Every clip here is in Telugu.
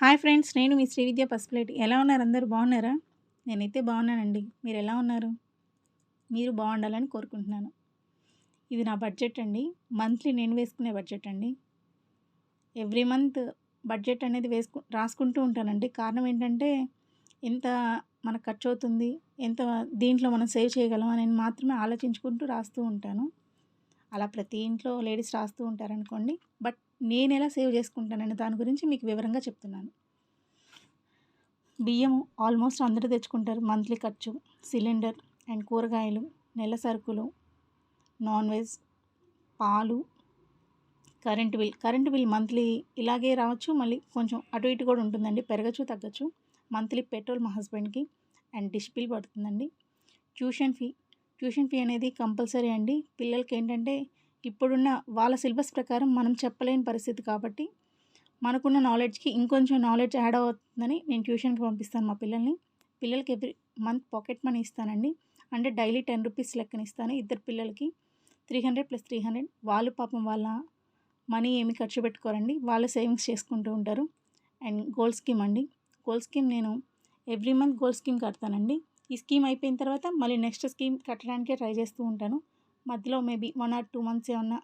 హాయ్ ఫ్రెండ్స్ నేను మీ శ్రీవిద్య పసుపులేటి. ఎలా ఉన్నారు అందరూ? బాగున్నారా? నేనైతే బాగున్నానండి. మీరు ఎలా ఉన్నారు? మీరు బాగుండాలని కోరుకుంటున్నాను. ఇది నా బడ్జెట్ అండి. మంత్లీ నేను వేసుకునే బడ్జెట్ అండి. ఎవ్రీ మంత్ బడ్జెట్ అనేది వేసుకు రాసుకుంటూ ఉంటానండి. కారణం ఏంటంటే ఎంత మనకు ఖర్చు అవుతుంది ఎంత దీంట్లో మనం సేవ్ చేయగలం అని మాత్రమే ఆలోచించుకుంటూ రాస్తూ ఉంటాను. అలా ప్రతి ఇంట్లో లేడీస్ రాస్తూ ఉంటారనుకోండి. బట్ నేను ఎలా సేవ్ చేసుకుంటానని దాని గురించి మీకు వివరంగా చెప్తున్నాను. బియ్యం ఆల్మోస్ట్ అందరూ తెచ్చుకుంటారు. మంత్లీ ఖర్చు. సిలిండర్ అండ్ కూరగాయలు నెల సరుకులు నాన్ వెజ్ పాలు current bill. Current bill monthly ఇలాగే రావచ్చు. మళ్ళీ కొంచెం అటు ఇటు కూడా ఉంటుందండి. పెరగచ్చు తగ్గచ్చు. మంత్లీ పెట్రోల్ మా హస్బెండ్కి అండ్ డిష్ బిల్ పడుతుందండి. ట్యూషన్ ఫీ ట్యూషన్ ఫీ అనేది కంపల్సరీ అండి. పిల్లలకి ఏంటంటే ఇప్పుడున్న వాళ్ళ సిలబస్ ప్రకారం మనం చెప్పలేని పరిస్థితి కాబట్టి మనకున్న నాలెడ్జ్కి ఇంకొంచెం నాలెడ్జ్ యాడ్ అవుతుందని నేను ట్యూషన్కి పంపిస్తాను మా పిల్లల్ని. పిల్లలకి ఎవ్రీ మంత్ పాకెట్ మనీ ఇస్తానండి. అంటే డైలీ టెన్ రూపీస్ లెక్కన ఇస్తాను ఇద్దరు పిల్లలకి. Three hundred plus three hundred. వాళ్ళు పాపం వాళ్ళ మనీ ఏమి ఖర్చు పెట్టుకోరండి. వాళ్ళు సేవింగ్స్ చేసుకుంటూ ఉంటారు. అండ్ గోల్డ్ స్కీమ్ అండి. గోల్డ్ స్కీమ్ నేను ఎవ్రీ మంత్ గోల్డ్ స్కీమ్ కడతానండి. ఈ స్కీమ్ అయిపోయిన తర్వాత మళ్ళీ నెక్స్ట్ స్కీమ్ కట్టడానికే ట్రై చేస్తూ ఉంటాను. మధ్యలో maybe one or two months ఏమన్నా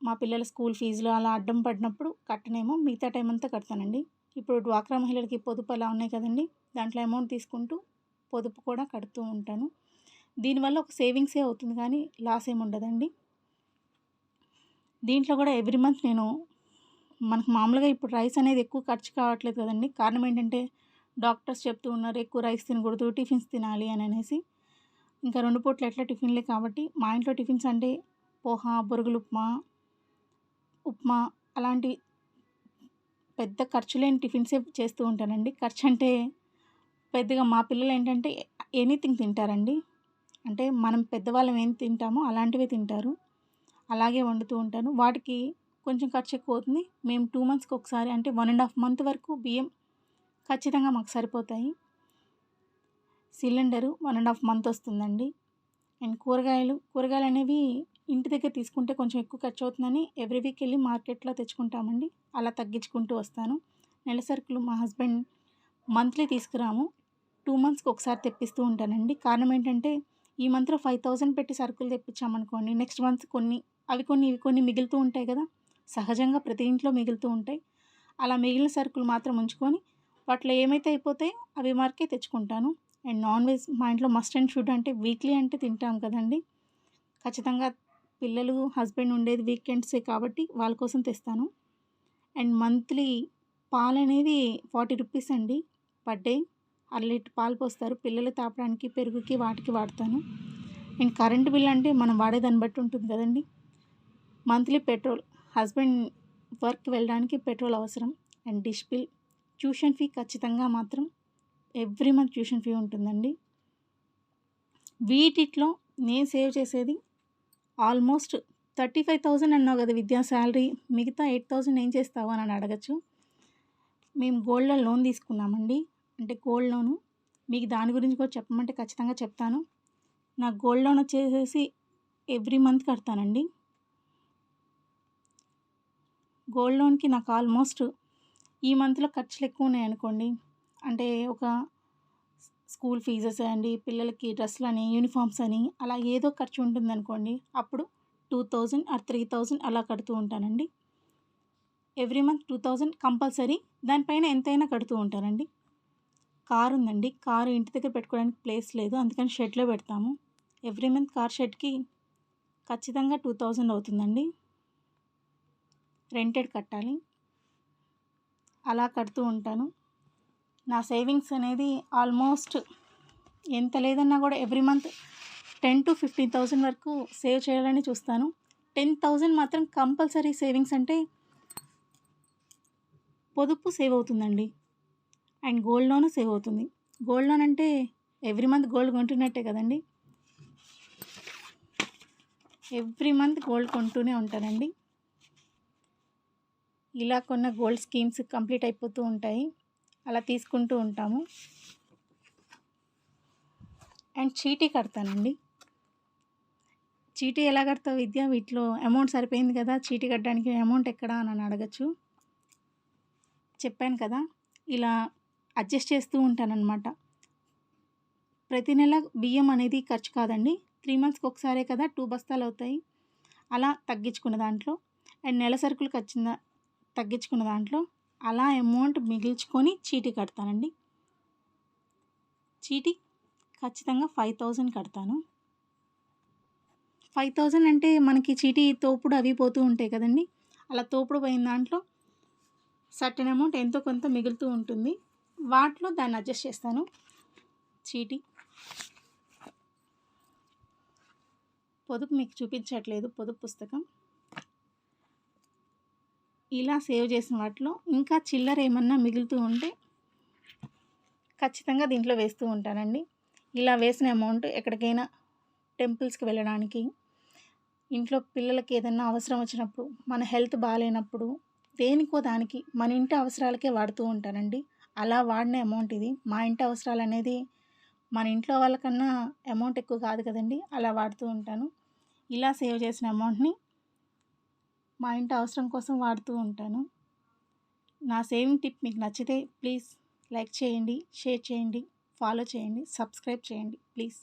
మా పిల్లల స్కూల్ ఫీజులు అలా అడ్డం పడినప్పుడు కట్టనేమో మిగతా టైం అంతా కడతానండి. ఇప్పుడు డ్వాక్రా మహిళలకి పొదుపు అలా ఉన్నాయి కదండి దాంట్లో అమౌంట్ తీసుకుంటూ పొదుపు కూడా కడుతూ ఉంటాను. దీనివల్ల ఒక సేవింగ్సే అవుతుంది కానీ లాస్ ఏమి ఉండదండి. దీంట్లో కూడా ఎవ్రీ మంత్ నేను మనకు మామూలుగా ఇప్పుడు రైస్ అనేది ఎక్కువ ఖర్చు కావట్లేదు కదండి. కారణం ఏంటంటే డాక్టర్స్ చెప్తూ ఉన్నారు ఎక్కువ రైస్ తినకూడదు టిఫిన్స్ తినాలి అని అనేసి. ఇంకా రెండు పూట్ల ఎట్లా టిఫిన్లే కాబట్టి మా ఇంట్లో టిఫిన్స్ అంటే పోహా బొరుగులు ఉప్మా ఉప్మా అలాంటి పెద్ద ఖర్చు లేని టిఫిన్సే చేస్తూ ఉంటానండి. ఖర్చు అంటే పెద్దగా మా పిల్లలు ఏంటంటే ఎనీథింగ్ తింటారండి. అంటే మనం పెద్దవాళ్ళం ఏం తింటామో అలాంటివే తింటారు. అలాగే వండుతూ ఉంటాను. వాటికి కొంచెం ఖర్చు ఎక్కువ అవుతుంది. మేము టూ మంత్స్కి ఒకసారి అంటే వన్ అండ్ హాఫ్ మంత్ వరకు బియ్యం ఖచ్చితంగా మాకు సరిపోతాయి. Cylinder one and half month వస్తుందండి. అండ్ కూరగాయలు కూరగాయలు అనేవి ఇంటి దగ్గర తీసుకుంటే కొంచెం ఎక్కువ ఖర్చు అవుతుందని ఎవ్రీ వీక్ వెళ్ళి మార్కెట్లో తెచ్చుకుంటామండి. అలా తగ్గించుకుంటూ వస్తాను. నెల సరుకులు మా హస్బెండ్ మంత్లీ తీసుకురాము. టూ మంత్స్కి ఒకసారి తెప్పిస్తూ ఉంటానండి. కారణం ఏంటంటే ఈ మంత్లో ఫైవ్ థౌజండ్ పెట్టి సరుకులు తెప్పించామనుకోండి నెక్స్ట్ మంత్ కొన్ని అవి కొన్ని ఇవి కొన్ని మిగులుతూ ఉంటాయి కదా. సహజంగా ప్రతి ఇంట్లో మిగులుతూ ఉంటాయి. అలా మిగిలిన సరుకులు మాత్రం ఉంచుకొని వాటిలో ఏమైతే అయిపోతాయి అవి మార్కే తెచ్చుకుంటాను. అండ్ నాన్ వెజ్ మా ఇంట్లో మస్ట్ అండ్ షుడ్ అంటే వీక్లీ అంటే తింటాం కదండి. ఖచ్చితంగా పిల్లలు హస్బెండ్ ఉండేది వీకెండ్సే కాబట్టి వాళ్ళ కోసం తెస్తాను. అండ్ మంత్లీ పాలు అనేది ఫార్టీ రూపీస్ అండి పర్ డే. అర లీటర్ పాలు పోస్తారు. పిల్లలు తాపడానికి పెరుగుకి వాటికి వాడతాను. అండ్ కరెంట్ బిల్ అంటే మనం వాడేదాన్ని బట్టి ఉంటుంది కదండి. మంత్లీ పెట్రోల్ హస్బెండ్ వర్క్ వెళ్ళడానికి పెట్రోల్ అవసరం. And dish bill tuition fee ఖచ్చితంగా మాత్రం ఎవ్రీ మంత్ ట్యూషన్ ఫీ ఉంటుందండి. వీటిట్లో నేను సేవ్ చేసేది ఆల్మోస్ట్ థర్టీ ఫైవ్ థౌజండ్ అన్నావు కదా విద్యా శాలరీ మిగతా ఎయిట్ థౌజండ్ ఏం చేస్తావు అని అడగచ్చు. మేము గోల్డ్లో లోన్ తీసుకున్నామండి. అంటే గోల్డ్ లోను మీకు దాని గురించి కూడా చెప్పమంటే ఖచ్చితంగా చెప్తాను. నా గోల్డ్ లోన్ వచ్చేసేసి ఎవ్రీ మంత్ కడతానండి. గోల్డ్ లోన్కి నాకు ఆల్మోస్ట్ ఈ మంత్లో ఖర్చులు ఎక్కువ ఉన్నాయి అనుకోండి అంటే ఒక స్కూల్ ఫీజెస్ అండి పిల్లలకి డ్రెస్సులు అని యూనిఫామ్స్ అని అలా ఏదో ఖర్చు ఉంటుంది అనుకోండి అప్పుడు two thousand or three thousand అలా కడుతూ ఉంటానండి. Every month two thousand compulsory దానిపైన ఎంతైనా కడుతూ ఉంటానండి. కారు ఉందండి కారు ఇంటి దగ్గర పెట్టుకోవడానికి ప్లేస్ లేదు అందుకని షెడ్లో పెడతాము. ఎవ్రీ మంత్ కార్ షెడ్కి ఖచ్చితంగా టూ థౌజండ్ అవుతుందండి. రెంటెడ్ కట్టాలి. అలా కడుతూ ఉంటాను. నా సేవింగ్స్ అనేది ఆల్మోస్ట్ ఎంత లేదన్నా కూడా every month ten to fifteen thousand వరకు సేవ్ చేయాలని చూస్తాను. టెన్ థౌజండ్ మాత్రం కంపల్సరీ సేవింగ్స్ అంటే పొదుపు సేవ్ అవుతుందండి. అండ్ గోల్డ్ లోన్ సేవ్ అవుతుంది. గోల్డ్ లోన్ అంటే ఎవ్రీ మంత్ గోల్డ్ కొంటున్నట్టే కదండి. ఎవ్రీ మంత్ గోల్డ్ కొంటూనే ఉంటానండి. ఇలా కొన్న గోల్డ్ స్కీమ్స్ కంప్లీట్ అయిపోతూ ఉంటాయి. అలా తీసుకుంటూ ఉంటాము. అండ్ చీటీ కడతానండి. చీటీ ఎలా కడతావు విద్య? వీటిలో అమౌంట్ సరిపోయింది కదా? చీటీ కట్టడానికి అమౌంట్ ఎక్కడా అని అడగచ్చు. చెప్పాను కదా? ఇలా అడ్జస్ట్ చేస్తూ ఉంటానన్నమాట. ప్రతి నెల బియ్యం అనేది ఖర్చు కాదండి. త్రీ మంత్స్కి ఒకసారే కదా? టూ బస్తాలు అవుతాయి. అలా తగ్గించుకున్న దాంట్లో. అండ్ నెల సరుకులు ఖర్చు తగ్గించుకున్న దాంట్లో అలా అమౌంట్ మిగిల్చుకొని చీటీ కడతానండి. చీటీ ఖచ్చితంగా ఫైవ్ థౌజండ్ కడతాను. ఫైవ్ థౌజండ్ అంటే మనకి చీటీ తోపుడు అవి పోతూ ఉంటాయి కదండి. అలా తోపుడు పోయిన దాంట్లో సర్టెన్ అమౌంట్ ఎంతో కొంత మిగులుతూ ఉంటుంది. వాటిలో దాన్ని అడ్జస్ట్ చేస్తాను. చీటీ. పొదుపు మీకు చూపించట్లేదు. పొదుపు పుస్తకం. ఇలా సేవ్ చేసిన వాటిలో ఇంకా చిల్లర ఏమన్నా మిగులుతూ ఉంటే ఖచ్చితంగా దీంట్లో వేస్తూ ఉంటానండి. ఇలా వేసిన అమౌంట్ ఎక్కడికైనా టెంపుల్స్కి వెళ్ళడానికి ఇంట్లో పిల్లలకి ఏదైనా అవసరం వచ్చినప్పుడు మన హెల్త్ బాగాలేనప్పుడు దేనికో దానికి మన ఇంటి అవసరాలకే వాడుతూ ఉంటానండి. అలా వాడిన అమౌంట్ ఇది. మా ఇంటి అవసరాలు అనేది మన ఇంట్లో వాళ్ళకన్నా అమౌంట్ ఎక్కువ కాదు కదండి. అలా వాడుతూ ఉంటాను. ఇలా సేవ్ చేసిన అమౌంట్ని మా ఇంటి అవసరం కోసం వాడుతూ ఉంటాను. నా సేవింగ్ టిప్ మీకు నచ్చితే ప్లీజ్ లైక్ చేయండి షేర్ చేయండి ఫాలో చేయండి సబ్స్క్రైబ్ చేయండి ప్లీజ్.